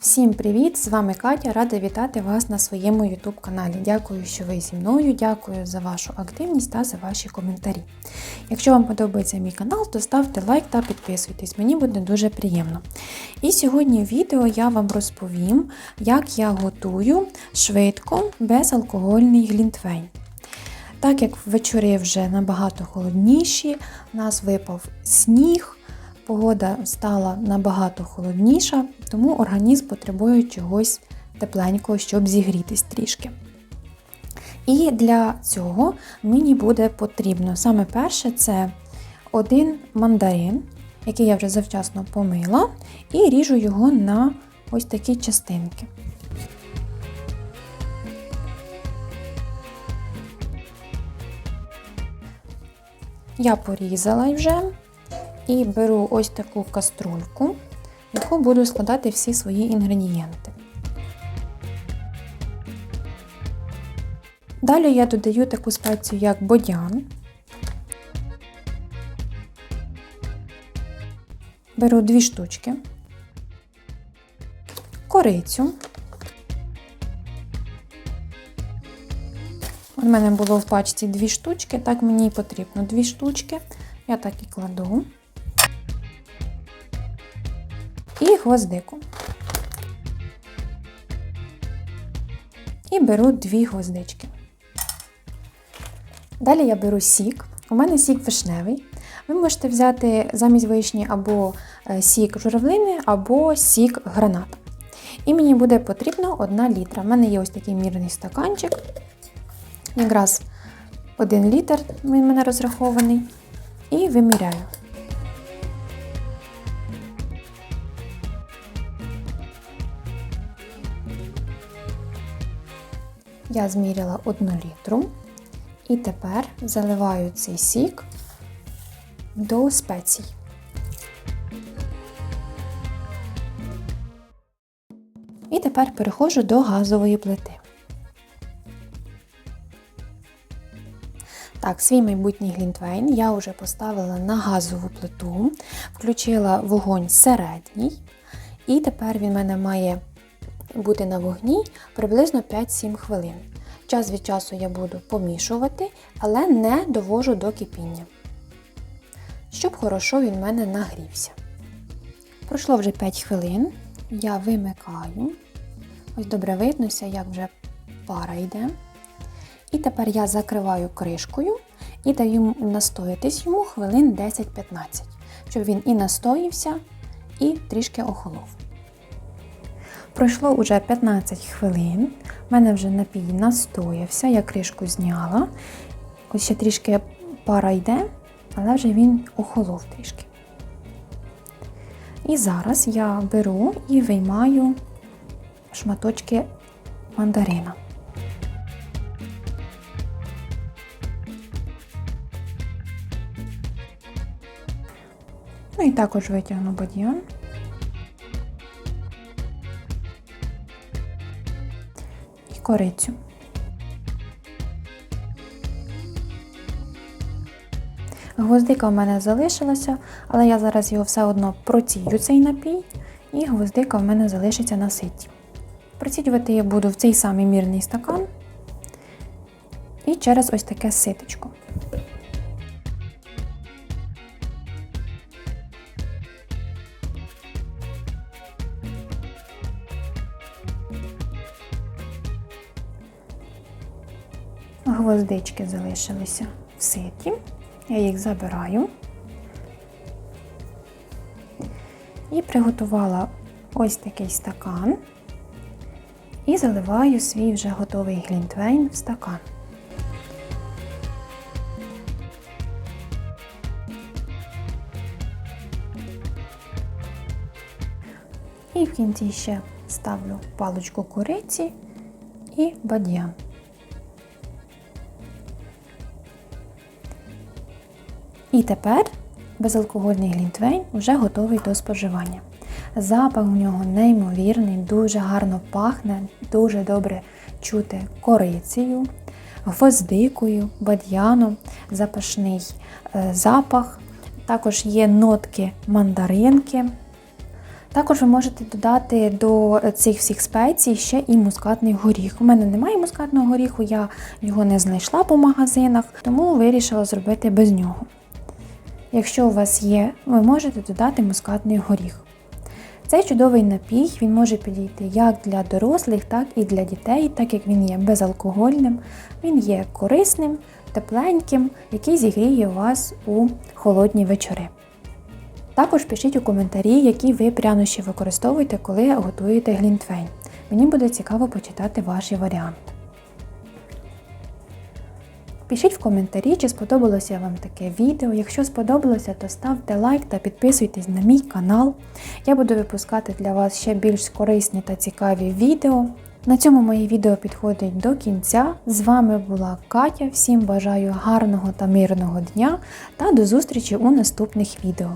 Всім привіт! З вами Катя, рада вітати вас на своєму YouTube каналі. Дякую, що ви зі мною, дякую за вашу активність та за ваші коментарі. Якщо вам подобається мій канал, то ставте лайк та підписуйтесь, мені буде дуже приємно. І сьогодні в відео я вам розповім, як я готую швидко безалкогольний глінтвейн. Так як вечори вже набагато холодніші, у нас випав сніг. Погода стала набагато холодніша, тому організм потребує чогось тепленького, щоб зігрітись трішки. І для цього мені буде потрібно саме перше це один мандарин, який я вже завчасно помила, і ріжу його на ось такі частинки. Я порізала вже. І беру ось таку каструльку, в яку буду складати всі свої інгредієнти. Далі я додаю таку спецію, як бодян. Беру дві штучки, корицю. У мене було в пачці дві штучки, так мені і потрібно дві штучки. Я так і кладу і гвоздику. І беру дві гвоздички. Далі я беру сік. У мене сік вишневий. Ви можете взяти замість вишні або сік журавлини, або сік гранат. І мені буде потрібно 1 літра. У мене є ось такий мірний стаканчик. Якраз 1 літр він мене розрахований. І виміряю. Я зміряла 1 літру і тепер заливаю цей сік до спецій. І тепер переходжу до газової плити. Так, свій майбутній глінтвейн я вже поставила на газову плиту, включила вогонь середній, і тепер він в мене має бути на вогні приблизно 5-7 хвилин. Час від часу я буду помішувати, але не довожу до кипіння, щоб хорошо він в мене нагрівся. Пройшло вже 5 хвилин, я вимикаю. Ось добре виднося, як вже пара йде. І тепер я закриваю кришкою і даю настоятись йому хвилин 10-15, щоб він і настоївся, і трішки охолов. Пройшло вже 15 хвилин, в мене вже напій настоявся, я кришку зняла. Ось ще трішки пара йде, але вже він охолов трішки. І зараз я беру і виймаю шматочки мандарина. Ну і також витягну бадьян. Корицю. Гвоздика в мене залишилася, але я зараз його все одно процію цей напій, і гвоздика в мене залишиться на ситі. Процідювати я буду в цей самий мірний стакан і через ось таке ситочко. Гвоздички залишилися в ситі. Я їх забираю і приготувала ось такий стакан і заливаю свій вже готовий глінтвейн в стакан. І в кінці ще ставлю паличку кориці і бадьян. І тепер безалкогольний глінтвейн вже готовий до споживання. Запах у нього неймовірний, дуже гарно пахне, дуже добре чути корицею, гвоздикою, бадьяном, запашний запах. Також є нотки мандаринки. Також ви можете додати до цих всіх спецій ще і мускатний горіх. У мене немає мускатного горіху, я його не знайшла по магазинах, тому вирішила зробити без нього. Якщо у вас є, ви можете додати мускатний горіх. Цей чудовий напій він може підійти як для дорослих, так і для дітей, так як він є безалкогольним, він є корисним, тепленьким, який зігріє вас у холодні вечори. Також пишіть у коментарі, які ви прянощі використовуєте, коли готуєте глінтвейн. Мені буде цікаво почитати ваші варіанти. Пишіть в коментарі, чи сподобалося вам таке відео. Якщо сподобалося, то ставте лайк та підписуйтесь на мій канал. Я буду випускати для вас ще більш корисні та цікаві відео. На цьому моє відео підходить до кінця. З вами була Катя. Всім бажаю гарного та мирного дня та до зустрічі у наступних відео.